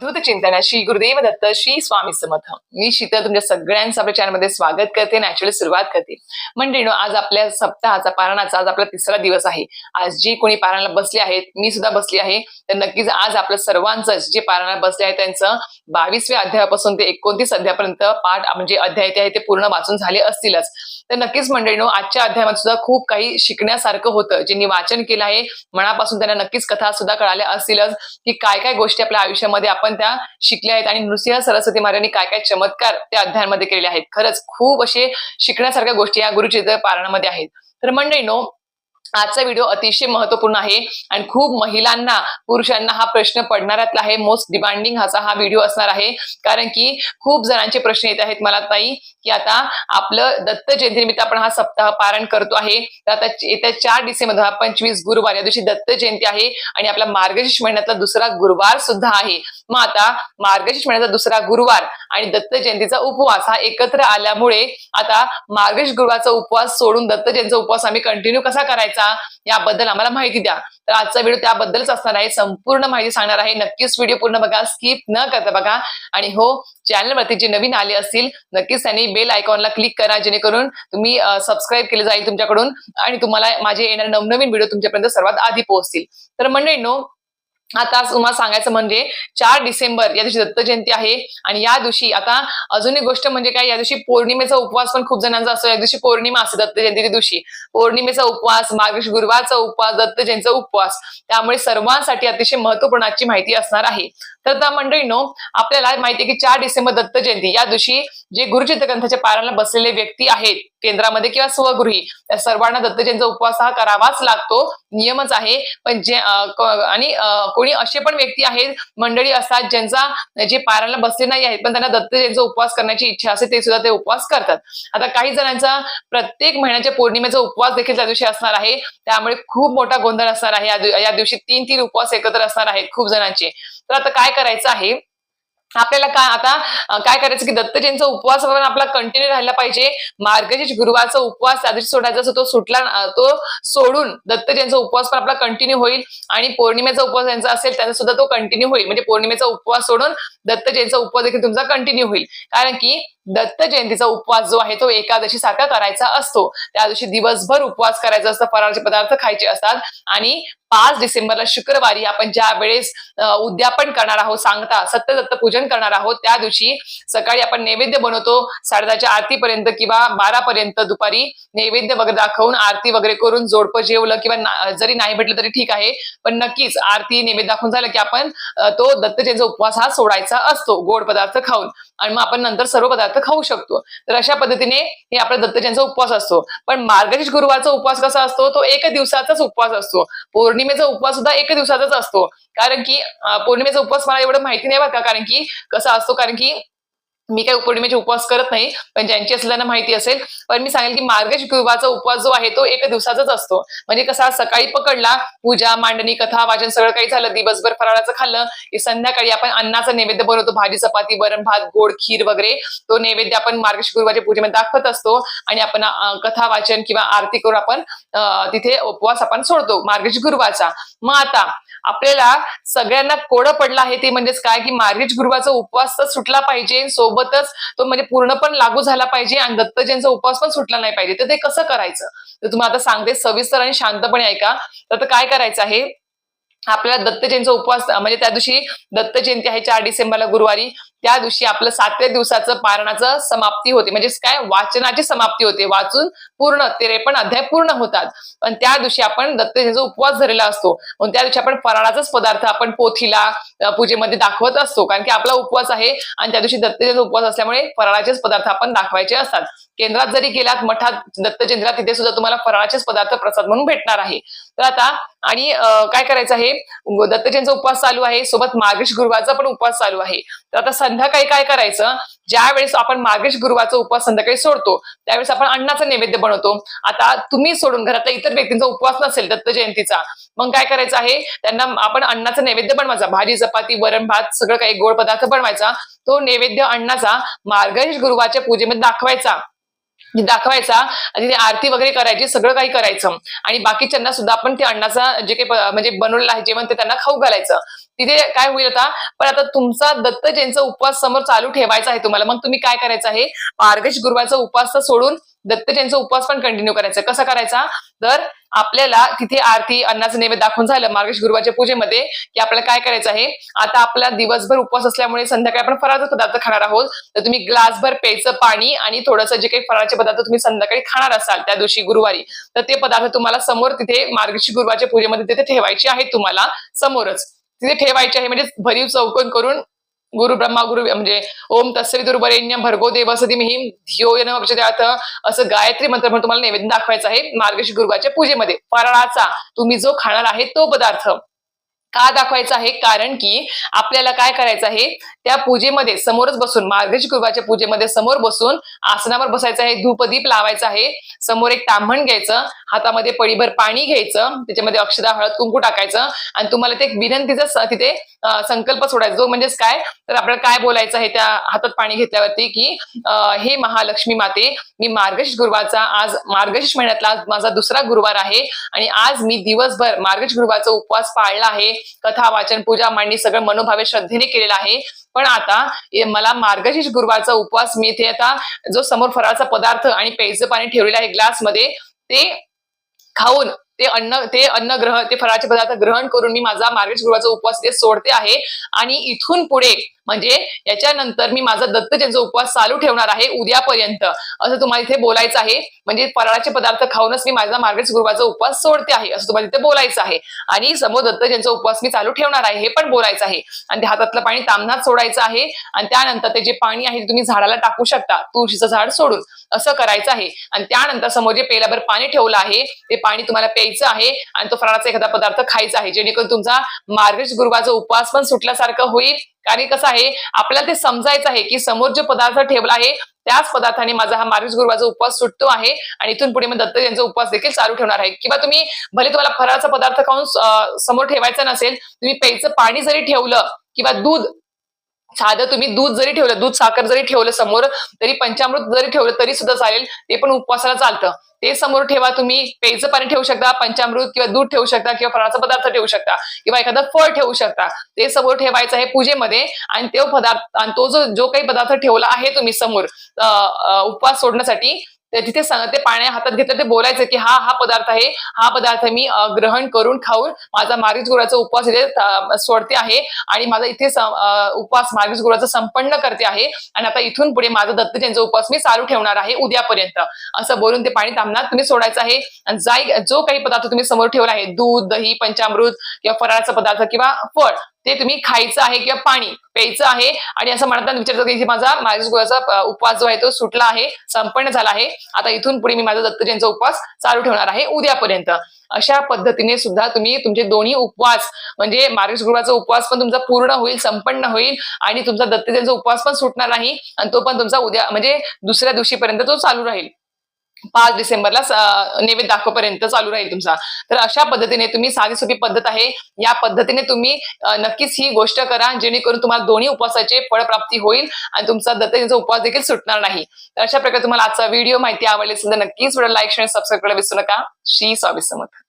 अद्भुत चिंतन श्री गुरुदेव दत्त श्री स्वामी समर्थ. मी शीतल तुमच्या सगळ्यांचं आपल्या चॅनलमध्ये स्वागत करते नॅचरली सुरुवात करते. मंडळीनो आज आपल्या सप्ताहाचा पारणाचा आज आपला तिसरा दिवस आहे. आज जी कोणी पारणाला बसले आहेत मी सुद्धा बसली आहे. तर नक्कीच आज आपलं सर्वांचं जे पारणाला बसले आहे त्यांचं बावीसव्या अध्यायापासून ते एकोणतीस अध्यायापर्यंत पाठ म्हणजे अध्याय ते आहे ते पूर्ण वाचून झाले असतीलच. तर नक्कीच मंडळीनो आजच्या अध्यायामध्ये सुद्धा खूप काही शिकण्यासारखं होतं. ज्यांनी वाचन केलं आहे मनापासून त्यांना नक्कीच कथा सुद्धा कळाल्या असतीलच की काय काय गोष्टी आपल्या आयुष्यामध्ये आपण त्या शिकल्या आहेत आणि नृसिंह सरस्वती महाराजांनी काय काय चमत्कार त्या अध्यायांमध्ये केलेले आहेत. खरंच खूप असे शिकण्यासारख्या गोष्टी या गुरुचित्र पारणामध्ये आहेत. तर मंडळीनो आजचा व्हिडिओ अतिशय महत्त्वपूर्ण आहे आणि खूप महिलांना पुरुषांना हा प्रश्न पडणाऱ्यातला आहे. मोस्ट डिमांडिंग हाचा हा व्हिडिओ असणार आहे. कारण की खूप जणांचे प्रश्न येत आहेत. मला ताई की आता आपलं दत्त जयंतीनिमित्त आपण हा सप्ताह पारण करतो आहे. तर आता येत्या चार डिसेंबर पंचवीस गुरुवार या दिवशी दत्त जयंती आहे आणि आपला मार्गशीर्ष महिन्यातला दुसरा गुरुवार सुद्धा आहे. मग आता मार्गशीर्ष महिन्याचा दुसरा गुरुवार आणि दत्त जयंतीचा उपवास हा एकत्र आल्यामुळे आता मार्गशीर्ष गुरुवारचा उपवास सोडून दत्त जयंतीचा उपवास आम्ही कंटिन्यू कसा करायचा याबद्दल आम्हाला माहिती द्या. तर आजचा व्हिडिओ त्याबद्दलच असणार आहे. संपूर्ण माहिती सांगणार आहे. नक्कीच व्हिडिओ पूर्ण बघा. स्किप न करता बघा. आणि हो चॅनलवरती जे नवीन आले असतील नक्कीच त्यांनी बेल आयकॉनला क्लिक करा. जेणेकरून तुम्ही सबस्क्राईब केले जाईल तुमच्याकडून आणि तुम्हाला माझे येणारे नवनवीन व्हिडिओ तुमच्यापर्यंत सर्वात आधी पोहोचतील. तर मंडळींनो आता तुम्हाला सांगायचं म्हणजे चार डिसेंबर या दिवशी दत्त जयंती आहे आणि या दिवशी आता अजून एक गोष्ट म्हणजे काय या दिवशी पौर्णिमेचा उपवास पण खूप जणांचा असतो. या दिवशी पौर्णिमा असते दत्त जयंतीच्या दिवशी. पौर्णिमेचा उपवास मार्गशीर्ष गुरुवारचा उपवास दत्त जयंतीचा उपवास. त्यामुळे सर्वांसाठी अतिशय महत्वपूर्णाची माहिती असणार आहे. तर त्या मंडळीनो आपल्याला माहिती आहे की चार डिसेंबर दत्त जयंती. या दिवशी जे गुरुचित्र ग्रंथाच्या पारायणाला बसलेले व्यक्ती आहेत केंद्रामध्ये किंवा स्वगृही त्या सर्वांना दत्तजयंतीचा उपवास हा करावाच लागतो. नियमच आहे. पण जे आणि कोणी असे पण व्यक्ती आहेत मंडळी असतात ज्यांचा जे पारायला बसले नाही आहेत पण त्यांना दत्तजयंतीचा उपवास करण्याची इच्छा असते ते सुद्धा ते उपवास करतात. आता काही जणांचा प्रत्येक महिन्याच्या पौर्णिमेचा उपवास देखील त्या दिवशी असणार आहे. त्यामुळे खूप मोठा गोंधळ असणार आहे. या दिवशी तीन तीन उपवास एकत्र असणार आहेत खूप जणांचे. तर आता काय करायचं आहे? आपल्याला काय आता काय करायचं की दत्त उपवास पण आपला कंटिन्यू राहिला पाहिजे. मार्गशीर्ष गुरुवारचा उपवास त्या दिवशी सोडायचा असतो तो सुटला तो सोडून दत्त उपवास पण आपला कंटिन्यू होईल. आणि पौर्णिमेचा उपवास ज्यांचा असेल त्यांचा सुद्धा तो कंटिन्यू होईल. म्हणजे पौर्णिमेचा उपवास सोडून दत्त उपवास देखील तुमचा कंटिन्यू होईल. कारण की दत्त जयंतीचा उपवास जो आहे तो एकादशी सारखा करायचा असतो. त्या दिवशी दिवसभर उपवास करायचा असतो फराळाचे पदार्थ खायचे असतात आणि पाच डिसेंबरला शुक्रवारी आपण ज्या वेळेस उद्यापन करणार आहोत सांगता सत्यदत्त पूजन करणार आहोत त्या दिवशी सकाळी आपण नैवेद्य बनवतो साडेदहाच्या आरतीपर्यंत किंवा बारापर्यंत दुपारी नैवेद्य वगैरे दाखवून आरती वगैरे करून जोडपं जेवलं किंवा जरी नाही भेटलं तरी ठीक आहे पण नक्कीच आरती नैवेद्य दाखवून झालं की आपण तो दत्त जयंतीचा उपवास हा सोडायचा असतो गोड पदार्थ खाऊन. आणि मग आपण नंतर सर्व पदार्थ खाऊ शकतो. तर अशा पद्धतीने हे आपला दत्तजयंतीचा उपवास असतो. पण मार्गशीर्ष गुरुवारचा उपवास कसा असतो? तो एक दिवसाचाच उपवास असतो. पौर्णिमेचा उपवास सुद्धा एक दिवसाचाच असतो. कारण की पौर्णिमेचा उपवास मला एवढं माहिती नाही बघा का? कारण की कसा असतो? कारण की मी काही पौर्णिमेचे उपवास करत नाही पण ज्यांची असल्यानं माहिती असेल. पण मी सांगेल की मार्गेश गुरुवाचा उपवास जो आहे तो एक दिवसाचाच असतो. म्हणजे कसा सकाळी पकडला पूजा मांडणी कथा वाचन सगळं काही झालं दिवसभर फराळाचं खाल्लं की संध्याकाळी आपण अन्नाचा नैवेद्य बनवतो भाजी चपाती वरण भात गोड खीर वगैरे. तो नैवेद्य आपण मार्गेश गुरुवाच्या पूजेमध्ये दाखवत असतो आणि आपण कथा वाचन किंवा आरती करून आपण तिथे उपवास आपण सोडतो मार्गेश गुरुवाचा मग आता आपल्याला सगळ्यांना कोडं पडलं आहे ते म्हणजेच काय? की मार्गशीर्ष गुरुवारचा उपवास तर सुटला पाहिजे सोबतच तो म्हणजे पूर्ण पण लागू झाला पाहिजे आणि दत्तजींचा उपवास पण सुटला नाही पाहिजे. तर ते कसं करायचं? तर तुम्हाला आता सांगते सविस्तर आणि शांतपणे ऐका. तर काय करायचं आहे? आपल्याला दत्त जयंतीचा उपवास म्हणजे त्या दिवशी दत्त जयंती आहे चार डिसेंबरला गुरुवारी. त्या दिवशी आपलं सातव्या दिवसाचं पारणाचं समाप्ती होते. म्हणजे काय? वाचनाची समाप्ती होते. वाचून पूर्ण त्रेपन्न अध्याय पूर्ण होतात. पण त्या दिवशी आपण दत्त उपवास धरलेला असतो म्हणून त्या दिवशी आपण फराळाचाच पदार्थ आपण पोथीला पूजेमध्ये दाखवत असतो. कारण की आपला उपवास आहे आणि त्या दिवशी दत्त उपवास असल्यामुळे फराळाचेच पदार्थ आपण दाखवायचे असतात. केंद्रात जरी गेलात मठात दत्त तिथे सुद्धा तुम्हाला फराळाचेच पदार्थ प्रसाद म्हणून भेटणार आहे. तर आता आणि काय करायचं आहे? दत्त उपवास चालू आहे. सोबत मार्गेश गुरुवारचा पण उपवास चालू आहे. तर आता संध्याकाळी काय करायचं? ज्यावेळेस आपण मार्गेश गुरुवाचा उपवास संध्याकाळी सोडतो त्यावेळेस आपण अन्नाचा नैवेद्य बनवतो. आता तुम्ही सोडून घरातल्या इतर व्यक्तींचा उपवास नसेल दत्त जयंतीचा मग काय करायचं आहे? त्यांना आपण अन्नाचा नैवेद्य बनवायचा. भाजी चपाती वरण भात सगळं काही गोड पदार्थ बनवायचा. तो नैवेद्य अन्नाचा मार्गशीर्ष गुरुवाच्या पूजेमध्ये दाखवायचा. दाखवायचा आणि तिथे आरती वगैरे करायची सगळं काही करायचं. आणि बाकीच्यांना सुद्धा आपण ते अन्नाचा जे काही म्हणजे बनवलेलं आहे जेवण ते त्यांना खाऊ घालायचं. तिथे काय होईल आता पण आता तुमचा दत्त जयंतीचा उपवास समोर चालू ठेवायचा आहे तुम्हाला. मग तुम्ही काय करायचं आहे? मार्गश गुरुवारचा उपवास तर सोडून दत्त जयंतीचा उपवास पण कंटिन्यू करायचा कसा करायचा? तर आपल्याला तिथे आरती अन्नाचं नैवेद्य दाखवून झालं मार्गेश गुरुवारच्या पूजेमध्ये की आपल्याला काय करायचं आहे? आता आपला दिवसभर उपवास असल्यामुळे संध्याकाळी आपण फराळाचे पदार्थ खाणार आहोत. तर तुम्ही ग्लासभर प्यायचं पाणी आणि थोडंसं जे काही फराळाचे पदार्थ तुम्ही संध्याकाळी खाणार असाल त्या दिवशी गुरुवारी तर ते पदार्थ तुम्हाला समोर तिथे मार्गशी गुरुवारच्या पूजेमध्ये तिथे ठेवायचे आहेत तुम्हाला समोरच. तिथे ठेवायचे आहे म्हणजे भरीव चौकोन करून गुरु ब्रह्मा गुरु म्हणजे ओम तस्वितुर्बरेण्यम भर्गो देवसती मिहिम धियो न त्यात असं गायत्री मंत्र म्हणून तुम्हाला नैवेद्य दाखवायचं आहे मार्गशी गुरुवाच्या पूजेमध्ये. फराळाचा तुम्ही जो खाणार आहे तो पदार्थ का दाखवायचा आहे? कारण की आपल्याला काय करायचं आहे? त्या पूजेमध्ये समोरच बसून मार्गेश गुरुवारच्या पूजेमध्ये समोर बसून आसनावर बसायचं आहे धूपदीप लावायचा आहे. समोर एक तांबण घ्यायचं हातामध्ये पळीभर पाणी घ्यायचं त्याच्यामध्ये अक्षदा हळद कुंकू टाकायचं आणि तुम्हाला ते एक विनंतीचा तिथे संकल्प सोडायचा. जो म्हणजेच काय? तर आपल्याला काय बोलायचं आहे त्या हातात पाणी घेतल्यावरती की हे महालक्ष्मी माते मी मार्गशीर्ष गुरुवारचा आज मार्गशीर्ष महिन्यातला आज माझा दुसरा गुरुवार आहे आणि आज मी दिवसभर मार्गशीर्ष गुरुवारचा उपवास पाळला आहे. कथा वाचन पूजा मांडणी सगळं मनोभावे श्रद्धेने केलेलं आहे. पण आता मला मार्गशीर्ष गुरुवारचा उपवास मी इथे आता जो समोर फराळाचा पदार्थ आणि प्यायचं पाणी ठेवलेलं आहे ग्लासमध्ये ते खाऊन ते अन्न ते अन्न ग्रह ते फळाचे पदार्थ ग्रहण करून मी माझा मार्गशीर्ष गुरुवारचा उपवास ते सोडते आहे. आणि इथून पुढे म्हणजे याच्यानंतर मी माझा दत्त जयंतीचा उपवास चालू ठेवणार आहे उद्यापर्यंत. असं तुम्हाला इथे बोलायचं आहे. म्हणजे फराळाचे पदार्थ खाऊनच मी माझा मार्गेश गुरुवाचा उपवास सोडते आहे असं तुम्हाला इथे बोलायचं आहे. आणि समोर दत्त जयंतीचा उपवास मी चालू ठेवणार आहे हे पण बोलायचं आहे. आणि ते हातातलं पाणी तामनात सोडायचं आहे. आणि त्यानंतर ते जे पाणी आहे ते तुम्ही झाडाला टाकू शकता तुळशीचं झाड सोडून. असं करायचं आहे. आणि त्यानंतर समोर जे पेल्याभर पाणी ठेवलं आहे ते पाणी तुम्हाला प्यायचं आहे. आणि तो फराळाचा एखादा पदार्थ खायचा आहे. जेणेकरून तुमचा मार्गेश गुरुवाचा उपवास पण सुटल्यासारखं होईल. कारण कसं आहे आपल्याला ते समजायचं आहे की समोर जो पदार्थ ठेवला आहे त्याच पदार्थाने माझा हा मार्गशीर्ष गुरुवारचा उपवास सुटतो आहे आणि इथून पुढे मग दत्त यांचा उपवास देखील चालू ठेवणार आहे. किंवा तुम्ही भले तुम्हाला फराळाचा पदार्थ खाऊन समोर ठेवायचा नसेल तुम्ही प्यायचं पाणी जरी ठेवलं किंवा दूध साधं तुम्ही दूध जरी ठेवलं दूध साखर जरी ठेवलं समोर तरी पंचामृत जरी ठेवलं तरी सुद्धा चालेल. ते पण उपवासाला चालतं. ते समोर ठेवा तुम्ही. पेयचं पाणी ठेवू शकता पंचामृत किंवा दूध ठेवू शकता किंवा फळाचा पदार्थ ठेवू शकता किंवा एखादं फळ ठेवू शकता. ते समोर ठेवायचं आहे पूजेमध्ये आणि तो पदार्थ आणि तो जो जो काही पदार्थ ठेवला आहे तुम्ही समोर उपवास सोडण्यासाठी तिथे ते पाण्या हातात घेतलं ते बोलायचं की हा हा पदार्थ आहे. हा पदार्थ मी ग्रहण करून खाऊन माझा मार्गीच गुराचा उपवास इथे सोडते आहे. आणि माझा इथे उपवास मार्गीच गुराचा संपन्न करते आहे. आणि आता इथून पुढे माझा दत्त त्यांचा उपवास मी चालू ठेवणार आहे उद्यापर्यंत. असं बोलून ते पाणी थांबणार तुम्ही सोडायचं आहे. आणि जो काही पदार्थ तुम्ही समोर ठेवला आहे दूध दही पंचामृत किंवा फराळाचा पदार्थ किंवा फळ ते तुम्ही खायचं आहे किंवा पाणी प्यायचं आहे. आणि असं म्हणताना विचारतो की माझा माझ्या गुळाचा उपवास जो आहे तो सुटला आहे संपन्न झाला आहे. आता इथून पुढे मी माझा दत्त उपवास चालू ठेवणार आहे उद्यापर्यंत. अशा पद्धतीने सुद्धा तुम्ही तुमचे दोन्ही उपवास म्हणजे मार्गश गुरुवाचा उपवास पण तुमचा पूर्ण होईल संपन्न होईल आणि तुमचा दत्त उपवास पण सुटणार नाही आणि तो पण तुमचा उद्या म्हणजे दुसऱ्या दिवशीपर्यंत तो चालू राहील. पाच डिसेंबरला नैवेद्य दाखवपर्यंत चालू राहील तुमचा. तर अशा पद्धतीने तुम्ही साधी सोपी पद्धत आहे. या पद्धतीने तुम्ही नक्कीच ही गोष्ट करा जेणेकरून तुम्हाला दोन्ही उपवासाचे फळप्राप्ती होईल आणि तुमचा दत्तजींचा उपवास देखील सुटणार नाही. तर अशा प्रकारे तुम्हाला आजचा व्हिडिओ माहिती आवडली असेल तर नक्कीच व्हिडिओ लाईक शेअर सबस्क्राईब करायला विसरू नका. श्री स्वामी समर्थ.